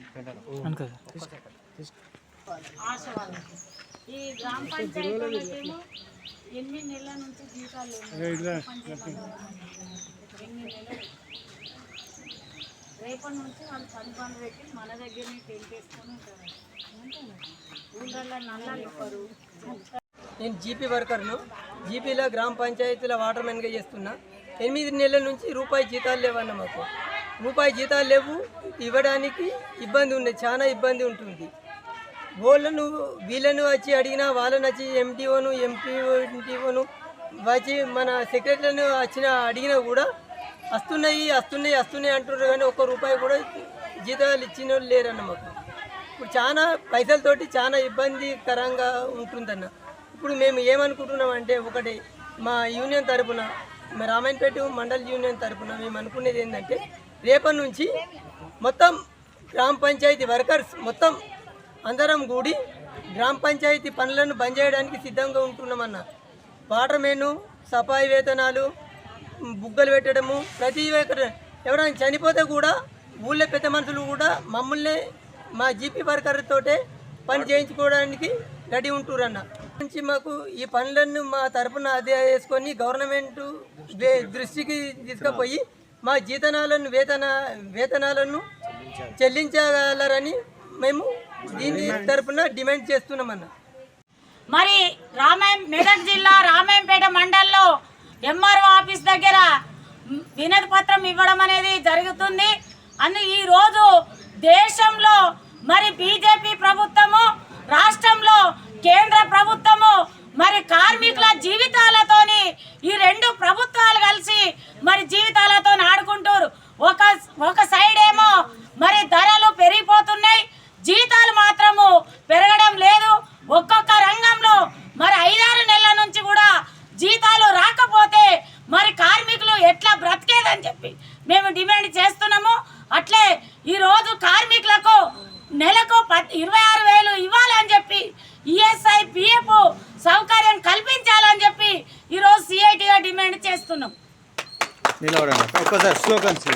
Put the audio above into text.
నుంచి మన ఉంటారు. నేను జీపీ వర్కర్ను. జీపీలో గ్రామ పంచాయతీల వాటర్మెన్గా చేస్తున్నా. ఎనిమిది నెలల నుంచి రూపాయి జీతాలు లేవన్న మాకు. రూపాయి జీతాలు లేవు ఇవ్వడానికి ఇబ్బంది ఉంది చాలా ఇబ్బంది ఉంటుంది. వాళ్ళను వీళ్ళను వచ్చి అడిగినా వాళ్ళని వచ్చి ఎంటీఓను ఎంపీఓ ఎంటీఓను వచ్చి మన సెక్రటరీని వచ్చిన అడిగినా కూడా వస్తున్నాయి వస్తున్నాయి వస్తున్నాయి అంటున్నారు కానీ ఒక్క రూపాయి కూడా జీతాలు ఇచ్చిన వాళ్ళు లేరన్న మాకు. ఇప్పుడు చాలా పైసలతోటి చాలా ఇబ్బందికరంగా ఉంటుందన్న. ఇప్పుడు మేము ఏమనుకుంటున్నాం అంటే ఒకటి మా యూనియన్ తరపున రామాయణపేట మండల్ యూనియన్ తరపున మేము అనుకునేది ఏంటంటే రేపటి నుంచి మొత్తం గ్రామ పంచాయతీ వర్కర్స్ మొత్తం అందరం కూడి గ్రామ పంచాయతీ పనులను బంద్ చేయడానికి సిద్ధంగా ఉంటున్నామన్న. వాటర్ మెను సఫాయి వేతనాలు బుగ్గలు పెట్టడము ప్రతి ఎవరైనా చనిపోతే కూడా ఊళ్ళో పెద్ద మనుషులు కూడా మమ్మల్ని మా జీపీ వర్కర్ తోటే పని చేయించుకోవడానికి రెడీ ఉంటురన్న. నుంచి మాకు ఈ పనులను మా తరపున అదే వేసుకొని గవర్నమెంట్ దృష్టికి తీసుకుపోయి మా జీతనాలను వేతన వేతనాలను చెల్లించగలరని మేము దీని తరపున డిమాండ్ చేస్తున్నామన్న. మరి రామాయం మెదక్ జిల్లా రామాయంపేట మండల్లో ఎంఆర్ఓ ఆఫీస్ దగ్గర వినతి పత్రం ఇవ్వడం అనేది జరుగుతుంది. అని ఈ రోజు దేశంలో మరి బీజేపీ ప్రభుత్వము రాష్ట్రంలో ఈరోజు కార్మికులకు నెలకు ఇరవై ఆరు వేలు ఇవ్వాలని చెప్పి ఈఎస్ఐ పిఎఫ్ సౌకర్యం కల్పించాలని చెప్పి ఈరోజు సిఐటిగా డిమాండ్ చేస్తున్నాం. ఒక్కసారి స్లోగన్స్